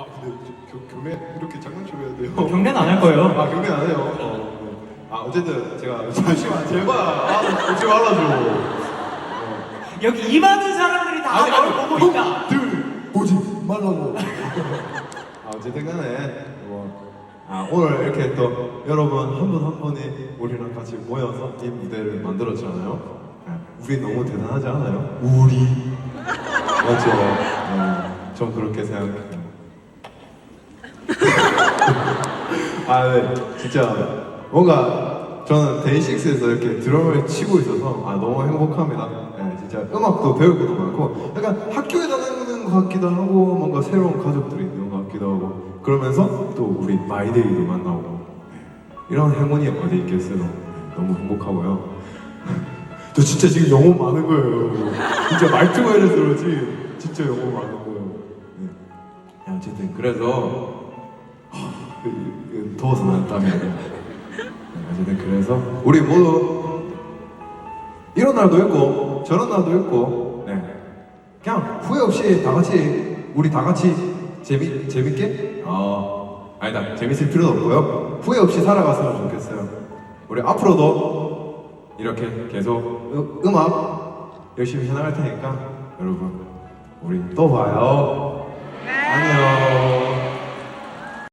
아 근데 저- 교, 경례 이렇게 장난치고 해야 돼요? 경례는 안 할 거예요. 아 경례 안 해요? 어, 네. 아 어쨌든 제가 잠시만 제발 아, 오지 말아줘 어. 여기 이 많은 사람들이 다 아니, 나를 아니, 보고 있다. 어, 둘 오지 말라고 아 어쨌든 간에 뭐, 아, 오늘 이렇게 또 여러분 한 분 한 분이 우리랑 같이 모여서 이 무대를 만들었잖아요 아, 우리 너무 대단하지 않아요? 우리 맞죠? 네, 좀 그렇게 생각해요 아, 네. 진짜 뭔가 저는 데이식스에서 이렇게 드럼을 치고 있어서 아 너무 행복합니다. 네, 진짜 음악도 배울 것도 많고 약간 학교에 다니는 것 같기도 하고 뭔가 새로운 가족들이 있는 것 같기도 하고 그러면서 또 우리 마이데이도 만나고 네, 이런 행운이 어디 있겠어요. 네, 너무 행복하고요. 저 진짜 지금 영혼 많은 거예요. 진짜 말투가 이래서 그렇지 진짜 영혼 많은 거예요. 네. 야, 어쨌든 그래서 더워서 난 땀이 안 나. 어쨌든 그래서 우리 모두 이런 날도 있고 저런 날도 있고 네. 그냥 후회 없이 다 같이 우리 다 같이 재미 재밌게 어 아니다 재밌을 필요도 없고요 후회 없이 살아갔으면 좋겠어요. 우리 앞으로도 이렇게 계속 으, 음악 열심히 해나갈 테니까 여러분 우리 또 봐요.